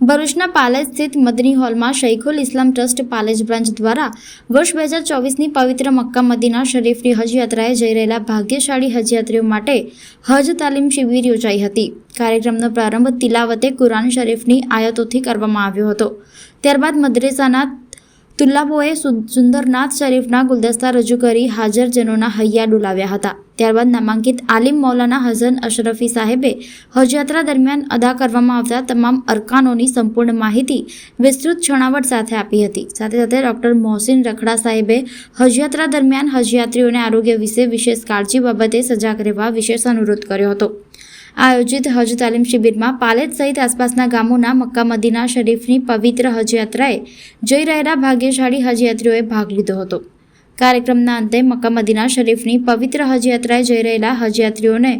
ભરૂચના પાલેજ સ્થિત મદની હોલમાં શૈખુલ ઇસ્લામ ટ્રસ્ટ પાલેજ બ્રાન્ચ દ્વારા વર્ષ બે હજાર ચોવીસની પવિત્ર મક્કા મદીના શરીફની હજયાત્રાએ જઈ રહેલા ભાગ્યશાળી હજયાત્રીઓ માટે હજ તાલીમ શિબિર યોજાઈ હતી. કાર્યક્રમનો પ્રારંભ તિલાવતે કુરાન શરીફની આયતોથી કરવામાં આવ્યો હતો. ત્યારબાદ મદ્રેસાના તુલ્લાબોએ સુંદરનાથ શરીફના ગુલદસ્તા રજૂ કરી હાજરજનોના હૈયા ડોલાવ્યા હતા. ત્યારબાદ નામાંકિત આલિમ મૌલાના હસન અશરફી સાહેબે હજયાત્રા દરમિયાન અદા કરવામાં આવતા તમામ અરકાનોની સંપૂર્ણ માહિતી વિસ્તૃત છણાવટ સાથે આપી હતી. સાથે સાથે ડૉક્ટર મોહસિન રખડા સાહેબે હજયાત્રા દરમિયાન હજયાત્રીઓને આરોગ્ય વિશે વિશેષ કાળજી બાબતે સજાગ રહેવા વિશેષ અનુરોધ કર્યો હતો. આયોજિત હજ તાલીમ શિબિરમાં પાલેજ સહિત આસપાસના ગામોના મક્કા મદીના શરીફની પવિત્ર હજયાત્રાએ જઈ રહેલા ભાગ્યશાળી હજયાત્રીઓએ ભાગ લીધો હતો. કાર્યક્રમના અંતે મક્કા મદીના શરીફની પવિત્ર હજયાત્રાએ જઈ રહેલા હજયાત્રીઓને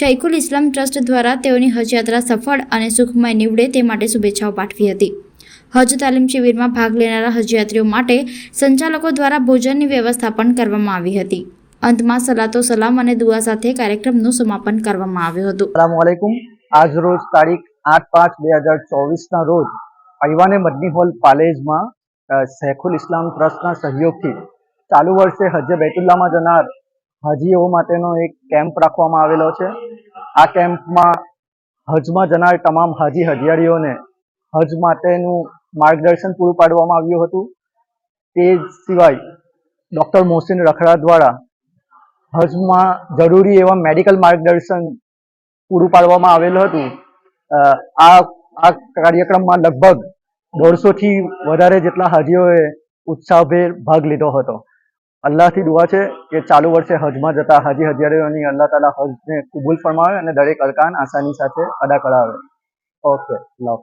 શૈખુલ ઇસ્લામ ટ્રસ્ટ દ્વારા તેઓની હજયાત્રા સફળ અને સુખમય નીવડે તે માટે શુભેચ્છાઓ પાઠવી હતી. હજ તાલીમ શિબિરમાં ભાગ લેનારા હજયાત્રીઓ માટે સંચાલકો દ્વારા ભોજનની વ્યવસ્થા પણ કરવામાં આવી હતી. અંતમાં સલાતો સલામ અને દુઆ સાથે કાર્યક્રમનું સમાપન કરવામાં આવ્યું હતું. અસલામુઅલૈકુમ આજ રોજ તારીખ આઠ પાંચ બે હજાર ચોવીસના રોજ અયવાને મદની હોલ પાલેજમાં સૈખુલ ઇસ્લામ ટ્રસ્ટના સહયોગથી ચાલુ વર્ષે હજ્જે બેતુલ્લામાં જનાર હાજીઓ માટેનો એક કેમ્પ રાખવામાં આવેલો છે. આ કેમ્પમાં હજમાં જનાર તમામ હાજી હજિયારીઓને હજ માટેનું માર્ગદર્શન પૂરું પાડવામાં આવ્યું હતું. તે સિવાય ડૉક્ટર મોહસિન રખડા દ્વારા હજમાં જરૂરી એવા મેડિકલ માર્ગદર્શન પૂરું પાડવામાં આવેલું હતું. આ આ કાર્યક્રમમાં લગભગ દોઢસોથી વધારે જેટલા હાજીઓએ ઉત્સાહભેર ભાગ લીધો હતો. અલ્લાહથી દુઆ છે કે ચાલુ વર્ષે હજમાં જતા હાજી હજારીઓની અલ્લાહ તાલા હજને કબૂલ ફરમાવે અને દરેક અરકાન આસાની સાથે અદા કરાવે. ઓકે